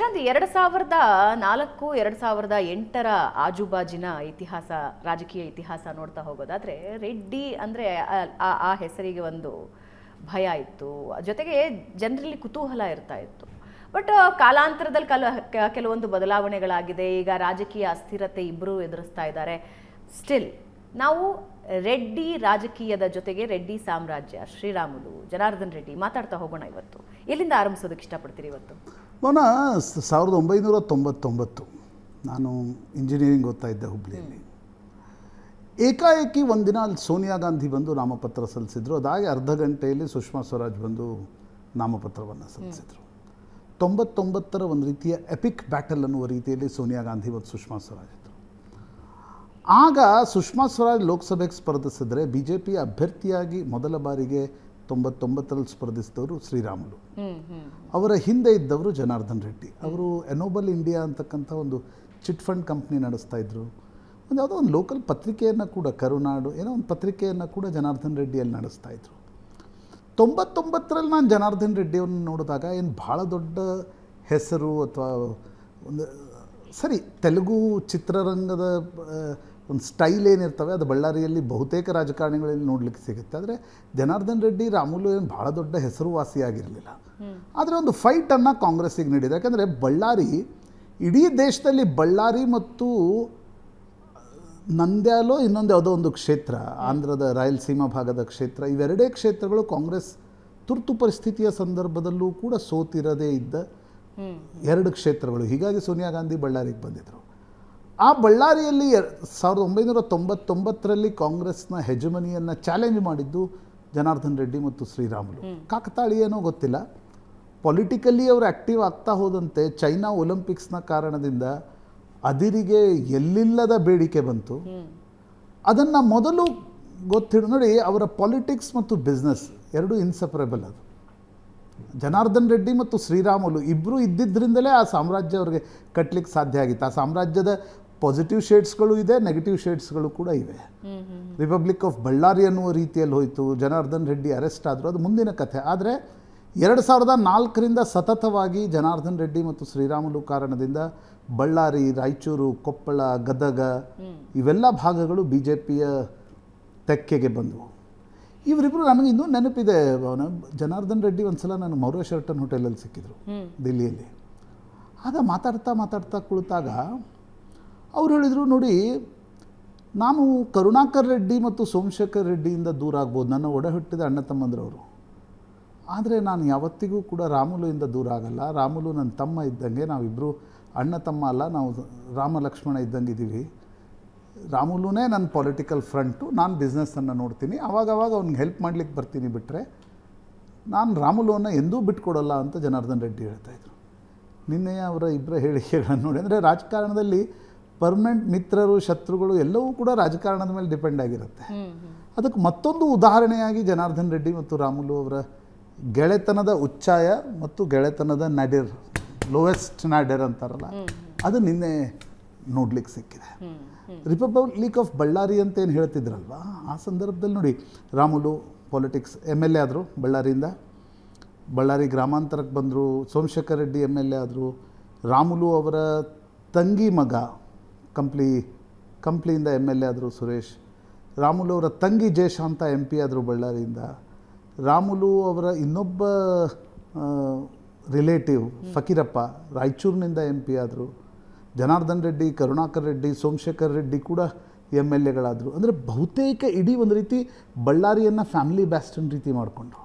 ಪ್ರಶಾಂತ್, ಎರಡು ಸಾವಿರದ ನಾಲ್ಕು, ಎರಡು ಸಾವಿರದ ಎಂಟರ ಆಜುಬಾಜಿನ ಇತಿಹಾಸ, ರಾಜಕೀಯ ಇತಿಹಾಸ ನೋಡ್ತಾ ಹೋಗೋದಾದ್ರೆ ರೆಡ್ಡಿ ಅಂದ್ರೆ ಆ- ಹೆಸರಿಗೆ ಒಂದು ಭಯ ಇತ್ತು. ಜೊತೆಗೆ ಜನರಲ್ಲಿ ಕುತೂಹಲ ಇರ್ತಾ ಇತ್ತು. ಬಟ್ ಕಾಲಾಂತರದಲ್ಲಿ ಕಲ ಕೆಲವೊಂದು ಬದಲಾವಣೆಗಳಾಗಿದೆ. ಈಗ ರಾಜಕೀಯ ಅಸ್ಥಿರತೆ ಇಬ್ಬರು ಎದುರಿಸ್ತಾ ಇದ್ದಾರೆ. ಸ್ಟಿಲ್ ನಾವು ರೆಡ್ಡಿ ರಾಜಕೀಯದ ಜೊತೆಗೆ ರೆಡ್ಡಿ ಸಾಮ್ರಾಜ್ಯ, ಶ್ರೀರಾಮುಲು, ಜನಾರ್ದನ್ ರೆಡ್ಡಿ ಮಾತಾಡ್ತಾ ಹೋಗೋಣ ಇವತ್ತು. ಎಲ್ಲಿಂದ ಆರಂಭಿಸೋದಕ್ಕೆ ಇಷ್ಟಪಡ್ತೀರಿ ಇವತ್ತು? ಮೌನ ಸಾವಿರದ ಒಂಬೈನೂರ ತೊಂಬತ್ತೊಂಬತ್ತು ನಾನು ಇಂಜಿನಿಯರಿಂಗ್ ಓದ್ತಾ ಇದ್ದೆ ಹುಬ್ಳಿಯಲ್ಲಿ. ಏಕಾಏಕಿ ಒಂದಿನ ಅಲ್ಲಿ ಸೋನಿಯಾ ಗಾಂಧಿ ಬಂದು ನಾಮಪತ್ರ ಸಲ್ಲಿಸಿದ್ರು. ಅದಾಗಿ ಅರ್ಧ ಗಂಟೆಯಲ್ಲಿ ಸುಷ್ಮಾ ಸ್ವರಾಜ್ ಬಂದು ನಾಮಪತ್ರವನ್ನು ಸಲ್ಲಿಸಿದರು. ತೊಂಬತ್ತೊಂಬತ್ತರ ಒಂದು ರೀತಿಯ ಎಪಿಕ್ ಬ್ಯಾಟಲ್ ಅನ್ನುವ ರೀತಿಯಲ್ಲಿ ಸೋನಿಯಾ ಗಾಂಧಿ ಮತ್ತು ಸುಷ್ಮಾ ಸ್ವರಾಜ್ ಇದ್ದರು ಆಗ ಸುಷ್ಮಾ ಸ್ವರಾಜ್ ಲೋಕಸಭೆಗೆ ಸ್ಪರ್ಧಿಸಿದ್ರೆ ಬಿ ಜೆ ಪಿ ಅಭ್ಯರ್ಥಿಯಾಗಿ ಮೊದಲ ಬಾರಿಗೆ ತೊಂಬತ್ತೊಂಬತ್ತರಲ್ಲಿ ಸ್ಪರ್ಧಿಸಿದವರು ಶ್ರೀರಾಮುಲು. ಅವರ ಹಿಂದೆ ಇದ್ದವರು ಜನಾರ್ದನ್ ರೆಡ್ಡಿ. ಅವರು ಎನೋಬಲ್ ಇಂಡಿಯಾ ಅಂತಕ್ಕಂಥ ಒಂದು ಚಿಟ್ ಫಂಡ್ ಕಂಪ್ನಿ ನಡೆಸ್ತಾ ಇದ್ರು. ಒಂದು ಯಾವುದೋ ಒಂದು ಲೋಕಲ್ ಪತ್ರಿಕೆಯನ್ನು ಕೂಡ ಕರುನಾಡು ಏನೋ ಒಂದು ಪತ್ರಿಕೆಯನ್ನು ಕೂಡ ಜನಾರ್ದನ್ ರೆಡ್ಡಿಯಲ್ಲಿ ನಡೆಸ್ತಾ ಇದ್ರು. ತೊಂಬತ್ತೊಂಬತ್ತರಲ್ಲಿ ನಾನು ಜನಾರ್ದನ್ ರೆಡ್ಡಿಯವ್ರನ್ನ ನೋಡಿದಾಗ ಏನು ಭಾಳ ದೊಡ್ಡ ಹೆಸರು ಅಥವಾ ಒಂದು ಸರಿ ತೆಲುಗು ಚಿತ್ರರಂಗದ ಒಂದು ಸ್ಟೈಲ್ ಏನಿರ್ತವೆ ಅದು ಬಳ್ಳಾರಿಯಲ್ಲಿ ಬಹುತೇಕ ರಾಜಕಾರಣಿಗಳಲ್ಲಿ ನೋಡಲಿಕ್ಕೆ ಸಿಗುತ್ತೆ. ಆದರೆ ಜನಾರ್ದನ್ ರೆಡ್ಡಿ ರಾಮುಲು ಏನು ಭಾಳ ದೊಡ್ಡ ಹೆಸರುವಾಸಿಯಾಗಿರಲಿಲ್ಲ. ಆದರೆ ಒಂದು ಫೈಟನ್ನು ಕಾಂಗ್ರೆಸ್ಸಿಗೆ ನೀಡಿದೆ. ಯಾಕಂದರೆ ಬಳ್ಳಾರಿ ಇಡೀ ದೇಶದಲ್ಲಿ ಬಳ್ಳಾರಿ ಮತ್ತು ನಂದ್ಯಾಲೋ ಇನ್ನೊಂದು ಯಾವುದೋ ಒಂದು ಕ್ಷೇತ್ರ ಆಂಧ್ರದ ರಾಯಲಸೀಮಾ ಭಾಗದ ಕ್ಷೇತ್ರ ಇವೆರಡೇ ಕ್ಷೇತ್ರಗಳು ಕಾಂಗ್ರೆಸ್ ತುರ್ತು ಪರಿಸ್ಥಿತಿಯ ಸಂದರ್ಭದಲ್ಲೂ ಕೂಡ ಸೋತಿರದೇ ಇದ್ದ ಎರಡು ಕ್ಷೇತ್ರಗಳು. ಹೀಗಾಗಿ ಸೋನಿಯಾ ಗಾಂಧಿ ಬಳ್ಳಾರಿಗೆ ಬಂದಿದ್ದರು ಆ ಬಳ್ಳಾರಿಯಲ್ಲಿ ಸಾವಿರದ ಒಂಬೈನೂರ ತೊಂಬತ್ತೊಂಬತ್ತರಲ್ಲಿ ಕಾಂಗ್ರೆಸ್ನ ಹೆಜಮನಿಯನ್ನು ಚಾಲೆಂಜ್ ಮಾಡಿದ್ದು ಜನಾರ್ದನ್ ರೆಡ್ಡಿ ಮತ್ತು ಶ್ರೀರಾಮುಲು. ಕಾಕತಾಳಿ ಏನೋ ಗೊತ್ತಿಲ್ಲ. ಪೊಲಿಟಿಕಲಿ ಅವರು ಆ್ಯಕ್ಟಿವ್ ಆಗ್ತಾ ಹೋದಂತೆ ಚೈನಾ ಒಲಿಂಪಿಕ್ಸ್ನ ಕಾರಣದಿಂದ ಅದಿರಿಗೆ ಎಲ್ಲಿಲ್ಲದ ಬೇಡಿಕೆ ಬಂತು. ಅದನ್ನು ಮೊದಲು ಗೊತ್ತಿಡ ನೋಡಿ ಅವರ ಪಾಲಿಟಿಕ್ಸ್ ಮತ್ತು ಬಿಸ್ನೆಸ್ ಎರಡೂ ಇನ್ಸಪರೇಬಲ್ ಅದು. ಜನಾರ್ದನ್ ರೆಡ್ಡಿ ಮತ್ತು ಶ್ರೀರಾಮುಲು ಇಬ್ಬರು ಇದ್ದಿದ್ದರಿಂದಲೇ ಆ ಸಾಮ್ರಾಜ್ಯ ಅವರಿಗೆ ಕಟ್ಟಲಿಕ್ಕೆ ಸಾಧ್ಯ ಆಗಿತ್ತು. ಆ ಸಾಮ್ರಾಜ್ಯದ ಪಾಸಿಟಿವ್ ಶೇಡ್ಸ್ಗಳು ಇದೆ ನೆಗೆಟಿವ್ ಶೇಡ್ಸ್ಗಳು ಕೂಡ ಇವೆ. ರಿಪಬ್ಲಿಕ್ ಆಫ್ ಬಳ್ಳಾರಿ ಅನ್ನುವ ರೀತಿಯಲ್ಲಿ ಹೋಯಿತು ಜನಾರ್ದನ್ ರೆಡ್ಡಿ ಅರೆಸ್ಟ್ ಆದರೂ ಅದು ಮುಂದಿನ ಕಥೆ. ಆದರೆ ಎರಡು ಸಾವಿರದ ನಾಲ್ಕರಿಂದ ಸತತವಾಗಿ ಜನಾರ್ದನ್ ರೆಡ್ಡಿ ಮತ್ತು ಶ್ರೀರಾಮುಲು ಕಾರಣದಿಂದ ಬಳ್ಳಾರಿ ರಾಯಚೂರು ಕೊಪ್ಪಳ ಗದಗ ಇವೆಲ್ಲ ಭಾಗಗಳು ಬಿ ಜೆ ಪಿಯ ತೆಕ್ಕೆಗೆ ಬಂದವು. ಇವರಿಬ್ಬರು ನನಗೆ ಇನ್ನೂ ನೆನಪಿದೆ ಅವನ ಜನಾರ್ದನ್ ರೆಡ್ಡಿ ಒಂದ್ಸಲ ನಾನು ಮೌರ್ಯ ಶರ್ಟನ್ ಹೋಟೆಲಲ್ಲಿ ಸಿಕ್ಕಿದ್ರು. ದಿಲ್ಲಿಯಲ್ಲಿ. ಆಗ ಮಾತಾಡ್ತಾ ಮಾತಾಡ್ತಾ ಕುಳಿತಾಗ ಅವ್ರು ಹೇಳಿದರು, ನೋಡಿ, ನಾನು ಕರುಣಾಕರ್ ರೆಡ್ಡಿ ಮತ್ತು ಸೋಮಶೇಖರ್ ರೆಡ್ಡಿಯಿಂದ ದೂರ ಆಗ್ಬೋದು. ನನ್ನ ಒಡೆ ಹುಟ್ಟಿದ ಅಣ್ಣ ತಮ್ಮಂದ್ರವರು. ಆದರೆ ನಾನು ಯಾವತ್ತಿಗೂ ಕೂಡ ರಾಮುಲುಯಿಂದ ದೂರ ಆಗಲ್ಲ. ರಾಮುಲು ನನ್ನ ತಮ್ಮ ಇದ್ದಂಗೆ ನಾವಿಬ್ಬರು ಅಣ್ಣ ತಮ್ಮ ಅಲ್ಲ, ನಾವು ರಾಮ ಲಕ್ಷ್ಮಣ ಇದ್ದಂಗೆ ಇದ್ದೀವಿ. ರಾಮುಲುನೇ ನನ್ನ ಪೊಲಿಟಿಕಲ್ ಫ್ರಂಟು ನಾನು ಬಿಸ್ನೆಸ್ಸನ್ನು ನೋಡ್ತೀನಿ. ಅವಾಗವಾಗ ಅವ್ನಿಗೆ ಹೆಲ್ಪ್ ಮಾಡ್ಲಿಕ್ಕೆ ಬರ್ತೀನಿ ಬಿಟ್ಟರೆ ನಾನು ರಾಮುಲುವನ್ನು ಎಂದೂ ಬಿಟ್ಕೊಡಲ್ಲ ಅಂತ ಜನಾರ್ದನ್ ರೆಡ್ಡಿ ಹೇಳ್ತಾಯಿದ್ರು ನಿನ್ನೆಯ ಅವರ ಇಬ್ಬರ ಹೇಳಿಕೆಗಳನ್ನು ನೋಡಿ. ಅಂದರೆ ರಾಜಕಾರಣದಲ್ಲಿ ಪರ್ಮನೆಂಟ್ ಮಿತ್ರರು ಶತ್ರುಗಳು ಎಲ್ಲವೂ ಕೂಡ ರಾಜಕಾರಣದ ಮೇಲೆ ಡಿಪೆಂಡ್ ಆಗಿರುತ್ತೆ. ಅದಕ್ಕೆ ಮತ್ತೊಂದು ಉದಾಹರಣೆಯಾಗಿ ಜನಾರ್ದನ್ ರೆಡ್ಡಿ ಮತ್ತು ರಾಮುಲು ಅವರ ಗೆಳೆತನದ ಉಚ್ಚಾಯ ಮತ್ತು ಗೆಳೆತನದ ನಡಿರ್ ಲೋವೆಸ್ಟ್ ನಡಿರ್ ಅಂತಾರಲ್ಲ ಅದು ನಿನ್ನೆ ನೋಡ್ಲಿಕ್ಕೆ ಸಿಕ್ಕಿದೆ. ರಿಪಬ್ಲಿಕ್ ಆಫ್ ಬಳ್ಳಾರಿ ಅಂತ ಏನು ಹೇಳ್ತಿದ್ರಲ್ವ? ಆ ಸಂದರ್ಭದಲ್ಲಿ ನೋಡಿ Ramulu politics M L A ಆದರು ಬಳ್ಳಾರಿಯಿಂದ ಬಳ್ಳಾರಿ ಗ್ರಾಮಾಂತರಕ್ಕೆ ಬಂದರು Somashekhar Reddy M L A ಆದರು ರಾಮುಲು ಅವರ ತಂಗಿ ಮಗ ಕಂಪ್ಲಿ, ಕಂಪ್ಲಿಯಿಂದ ಎಂ ಎಲ್ ಎ ಆದರು ಸುರೇಶ್, ರಾಮುಲು ಅವರ ತಂಗಿ ಜಯಶಾಂತ ಎಂ ಪಿ ಆದರು ಬಳ್ಳಾರಿಯಿಂದ, ರಾಮುಲು ಅವರ ಇನ್ನೊಬ್ಬ ರಿಲೇಟಿವ್ ಫಕೀರಪ್ಪ, ರಾಯಚೂರಿನಿಂದ ಎಂ ಪಿ ಆದರು, ಜನಾರ್ದನ್ ರೆಡ್ಡಿ, ಕರುಣಾಕರ್ ರೆಡ್ಡಿ, ಸೋಮಶೇಖರ್ ರೆಡ್ಡಿ ಕೂಡ ಎಂ ಎಲ್ ಎಗಳಾದರು. ಅಂದರೆ ಬಹುತೇಕ ಇಡೀ ಒಂದು ರೀತಿ ಬಳ್ಳಾರಿಯನ್ನು ಫ್ಯಾಮಿಲಿ ಬ್ಯಾಸ್ಟನ್ ರೀತಿ ಮಾಡಿಕೊಂಡ್ರು.